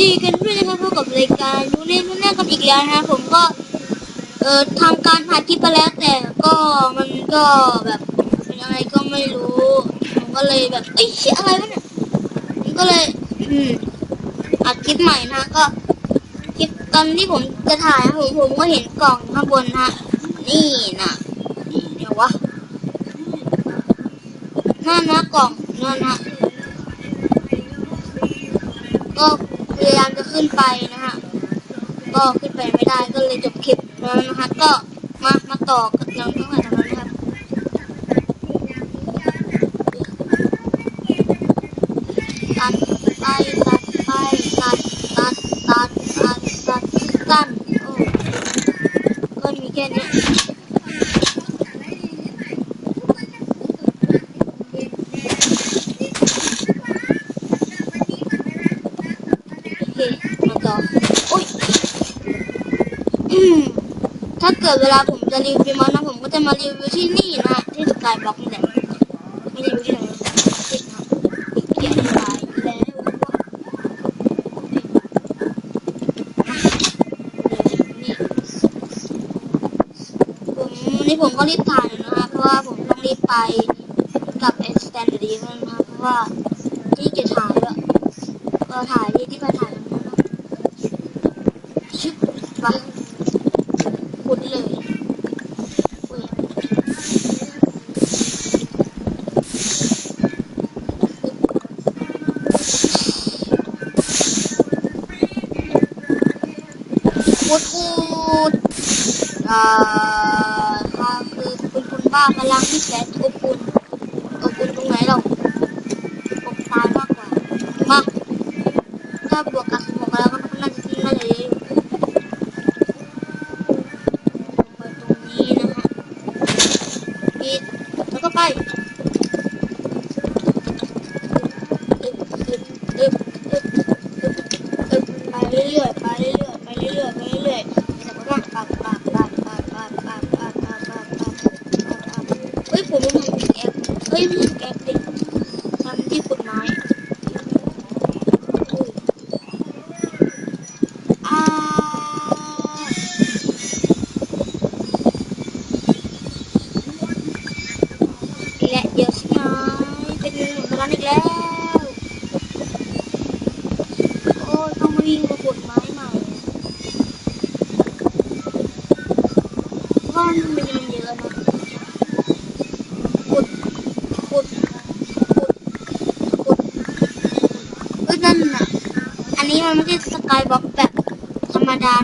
ดีกับรายการรู้เรื่องรู้เรื่องกันอีกแล้วนะผมก็ เอ่อทำการถ่ายคลิปไปแล้ว แต่ก็มันก็แบบเป็นอะไรก็ไม่รู้ผมก็เลยแบบเอ้ยเชี่ยอะไรวะเนี่ยผมก็เลย อืมอัดคลิปใหม่นะก็คลิปตอนที่ผมจะถ่ายนะผมผมก็เห็นกล่องข้างบนนะนี่นะนี่เดี๋ยววะนั่นนะกล่องนั่นนะก็ ยายามจะขึ้นไปนะฮะ ก็ขึ้นไปไม่ได้ก็เลยจบคลิปแล้วนะคะก็มามาต่อกับยังทั้งหลายทั้งนั้นนะครับตัดไปตัดไปตัดตัดตัดตัดตัดตัดโอ้ก็มีแค่เนี้ยโอเคมาต่อโอ้ย อืม ถ้าเกิดเวลาผมจะรีวิวมันนะผมก็จะมารีวิวที่นี่นะที่สกายบล็อกนี่แหละไม่รีวิวที่ไหนที่นะเกียนสายแล้วผมนี่ผมก็รีบถ่ายนะครับเพราะว่าผมต้องรีบไปกับเอ็กซ์แตนดีนะครับเพราะว่าที่จะถ่ายอะก็ถ่ายที่ที่ไปถ่าย คุณคุณเอ่อทางคือคุณคุณบ้ากำลังที่แสน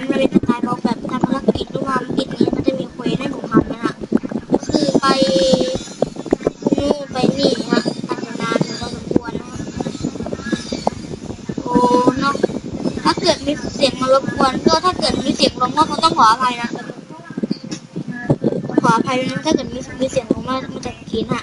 มันเป็นสกายบล็อกแบบทำภารกิจด้วยความกิจนี้มันจะมีเควสให้ผมทำนะฮะคือไปนู่นไปนี่ฮะอาจจะนานอยู่พอสมควรนะฮะโอ้เนาะถ้าเกิดมีเสียงมารบกวนก็ถ้าเกิดมีเสียงลงก็คงต้องขออภัยนะขออภัยนะถ้าเกิดมีมีเสียงลงมามาจากกีนฮะ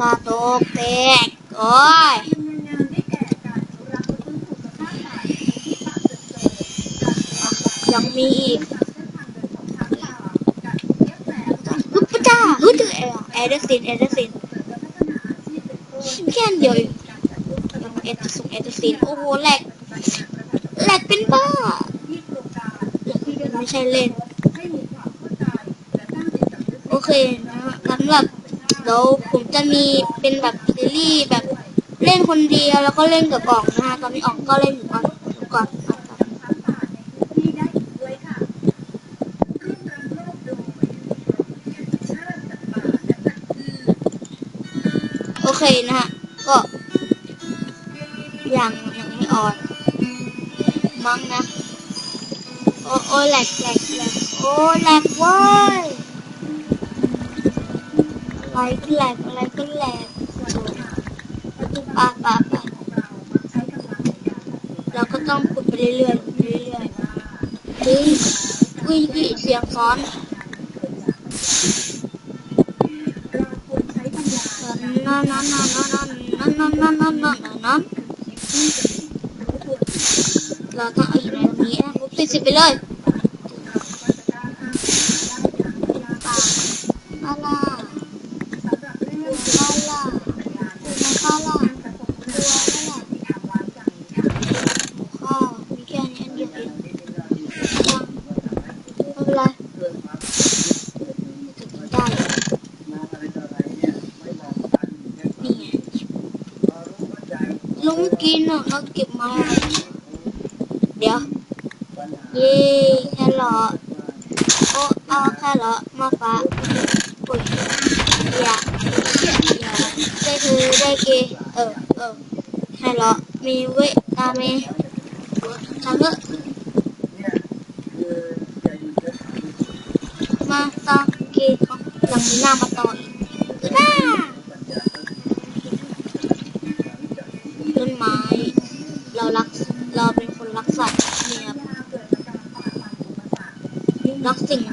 กาโตกเตกโอ้ยยังมีอีกฮึบปะจ้าฮึบเจอแอร์แอร์เดอร์ซินแอร์เดอร์ซินแค่นเดียวเองยังเอตส่งแอร์เดอร์ซินโอ้โหแหลกแหลกเป็นบ้าไม่ใช่เล่น โอเคนะสำหรับ เดี๋ยวผมจะมีเป็นแบบซีรีส์แบบเล่นคนเดียวแล้วก็เล่นกับอ่องนะฮะตอนนี้อ่องก็เล่นอยู่ก่อนก่อนก่อนโอเคนะฮะก็ยังยังไม่ออนมั้งนะ โอ้โอ้แหลกแหลกแหลกโอ้แหลกเว้ย ไรก็แหลกอะไรก็แหลกปะปะปะเราก็ต้องขุดไปเรื่อยๆเรื่อยๆถึงอุ้ยอุ้ยเสียงซ้อนนั่นนั่นนั่นนั่นนั่นนั่นนั่นนั่นนั่นเราต้องเอาอยู่ตรงนี้นะปุ๊บติดสิไปเลยปาลาปาลาปาลาตัวนั่นแหละข้าวมีแค่นี้อันเดียวเองยังไม่เป็นไรจะกินได้นี่ไง ลุงกินอะเราเก็บมา เดี๋ยว เย่แครอทโอ้เอาแครอทมาฝากอุ้ยอย่าอย่าได้คือได้เกเออเออแครอทมีเวตามีทำเถอะมาต่อเกของยังหน้ามาต่อ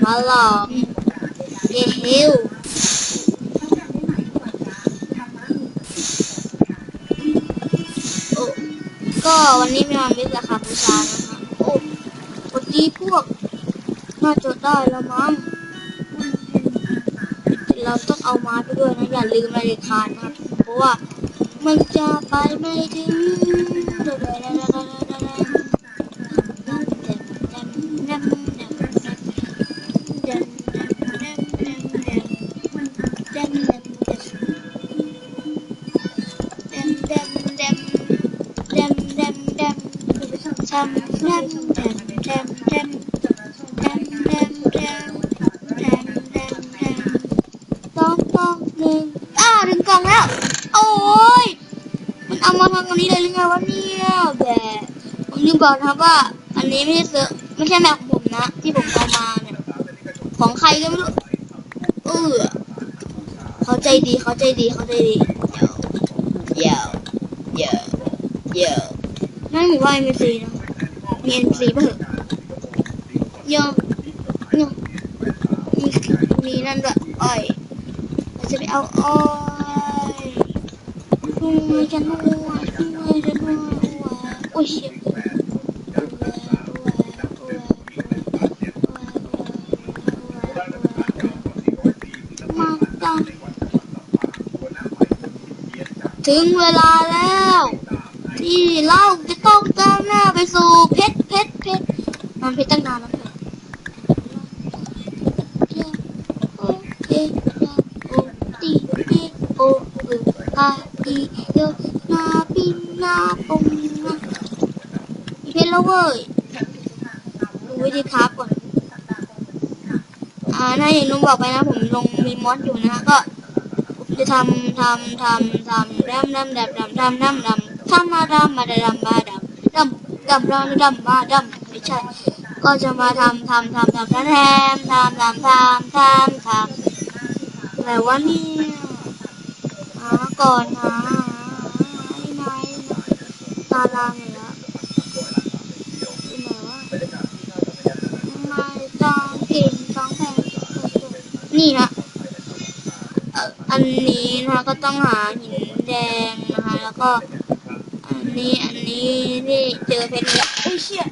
รักสิ่งแล้อมเยฮิวก็วันนี้มีวันวิสาขบูชานะคะโอ้วันนี้พวกน่าจะได้แล้วมั้งเราต้องเอามาไปด้วยนะอย่าลืมนาฬิกานะครับเพราะว่ามันจะไปไม่ถึงส มบอกนะครับว่า อันนี้ไม่ใช่เสือไม่ใช่แมวของผมนะ ที่ผมเอามาเนี่ย ของใครก็ไม่รู้เออเขาใจดีเขาใจดีเขาใจดีเดี๋ยวเดี๋ยวเดี๋ยวนั่นหมู่ว่าเอ็มซีนะมีเอ็มซีป่ะเหรอยอะเนาะมีมีนั่นด้วยอ้อยเราจะไปเอาอ้อยช่วยฉันด้วยช่วยฉันด้วยโอ้ยเชี่ยมาจัง ถึงเวลาแล้ว ที่เราจะต้องก้าวหน้าไปสู่เพชรเพชรเพชรมันเพชรตั้งนานแล้วเพชรโอเคโอตีโอเออาอีโยนาปินาปงนะมีเพชรแล้วเว้ยดูวิธีคราฟก่อนอ่าถ้าอย่างนุ่มบอกไปนะ ผมลงมีมอสอยู่นะก็ จะทำทำทำทำดำดำดำดำดำดำดำทำมาดำมาดำมาดำดำดำดำดำมาดำไม่ใช่ ก็จะมาทำทำทำทำทำแทมทำทำทำทำทำอะไรวะเนี่หาก่อนหาไม่ไหนตารางเหรอที่ไหนวะไม่ต้องกินต้องแพงนี่นะ อันนี้นะคะก็ต้องหาหินแดงนะคะ แล้วก็ อันนี้อันนี้นี่เจอเพชรแล้วโอ้ยเชี่ย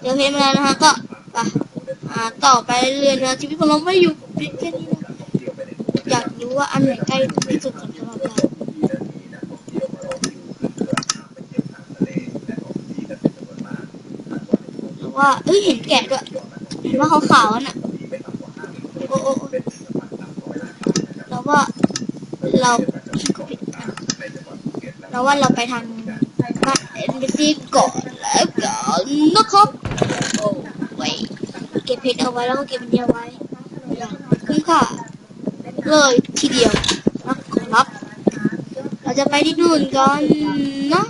เจอเพชรมาแล้วนะคะก็ไปหาต่อไปเรื่อยๆนะชีวิตของเราไม่อยู่เพียงแค่นี้นะอยากรู้ว่าอันไหนใกล้ที่สุดสำหรับเราหรือว่าเอ้ยเห็นแกะด้วยเห็นว่าเขาขาวๆน่ะโอ้โอ้ เรา เราว่าเราไปทางบ้านเอ็นบีซีก่อนแล้วกันนะครับโอ้ยเก็บเพชรเอาไว้แล้วก็เก็บมันเดียวไว้คุ้มค่าเลยทีเดียวนะครับ เราจะไปที่นู่นกันนะ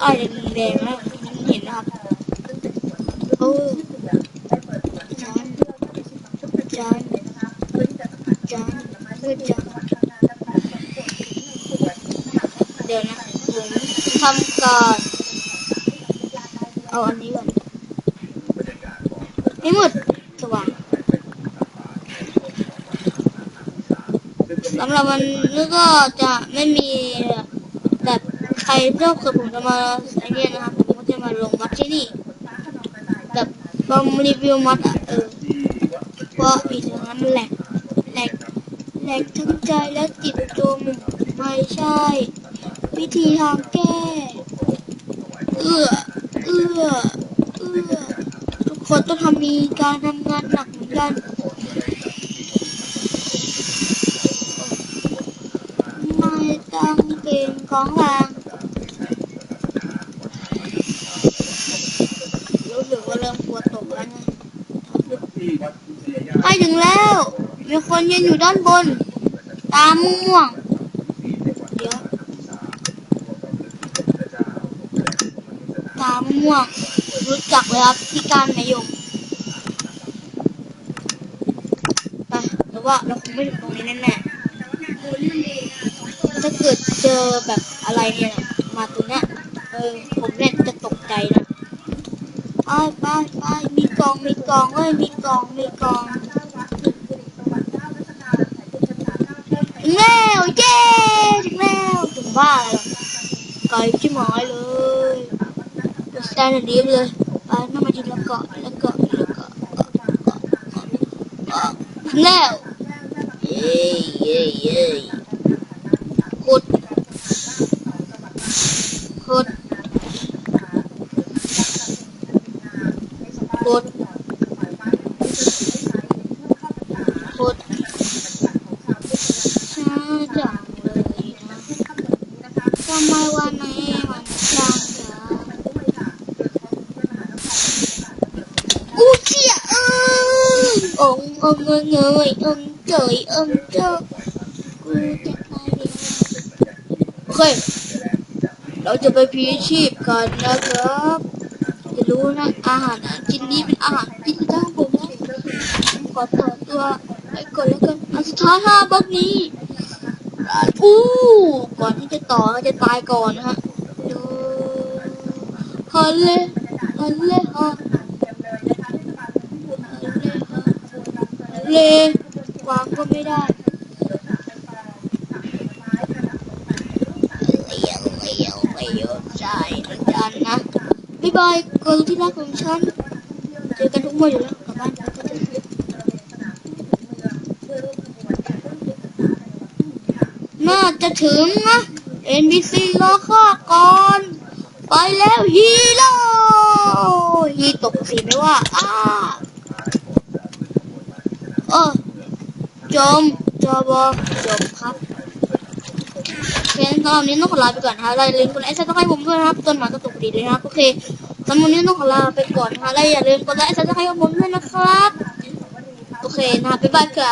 ไอ้แดงๆนะเห็นนะครับโอ้จานจานจังจัง เดี๋ยวนะผมทำการเอาอันนี้ก่อนไม่หมดสว่างสำหรับวันนี้ก็จะไม่มีแบบใครเจ้าคือผมจะมาไอเนี้ยนะครับผมก็จะมาลงมัดที่นี่แบบลองรีวิวมัดอะเออเพราะอีกอย่างนั้นมันแหลกแหลก หลกทั้งใจและจิตจมไม่ใช่ วิธีทางแก้ เอื้อ เอื้อ เอื้อ ทุกคนต้องทำมีการทำงานหนักเหมือนกันไม่ต้องเก่งของแรงรู้สึกว่าเริ่มปวดตกแล้วไงไปถึงแล้ว มีคนยืนอยู่ด้านบน ตาม่วงเดี๋ยวตาม่วง รู้จักเลยครับพี่การนายงไปแต่ว่าเราคงไม่ถึงตรงนี้แน่ๆถ้าเกิดเจอแบบอะไรเนี่ยมาตรงเนี้ยเออผมเนี่ยจะตกใจนะไปไปไปมีกล่องมีกล่องเอ้ยมีกล่องมีกล่องถึง แล้วเย้ถึงแล้วถึงบ้านแล้วไกลชิบหมายเลยสแตนดีฟเลยไปนั่งมาทีละเกาะละเกาะละเกาะเกาะเกาะเกาะเกาะถึงแล้วเย้เย้เย้ขุดขุดขุดขุดช้าจังเลยนะทำไมวันนี้มันช้าจังอู้เชี่ยเอ้ ยองค์องค์เงยเงยองค์เจยองค์เจอกูจะตายแล้วโอเคเราจะไปพีชีพกันนะครับจะรู้นะอาหารชิ้นนี้เป็นอาหารที่จ้าผมขอต่อตัวไปก่อนแล้วกันอันสุดท้ายห้าบล็อกนี้อู้ก่อนที่จะต่อจะตายก่อนนะฮะฮัลเลฮัลเลฮะฮัล เลวางก็ไม่ได้เลี้ยวเลี้ยวไม่ยอมใจเหมือนกันนะบ๊ายบายคนที่รักของฉัน เจอกันทุกวันอยู่แล้วกลับบ้านนก็จะน่าจะถึงนะ NBC รอข้าก่อน ไปแล้วฮีโร่ฮีตกสิไม่ว่า อ้า โอ้จมจอบอจบครับโอเคสำหรับวันนี้ต้องขอลาไปก่อนนะคะอย่าลืมกดไลค์ซับสไครต์ผมด้วยนะครับต้นหมาก็ตกดีเลยนะครับโอเคสำหรับนนี้ต้องขอลาไปก่อนนะคะและอย่าลืมกดไลค์ซับสไครต์ผมด้วยนะครับ โอเคนะคะบ๊ายบายค่ะ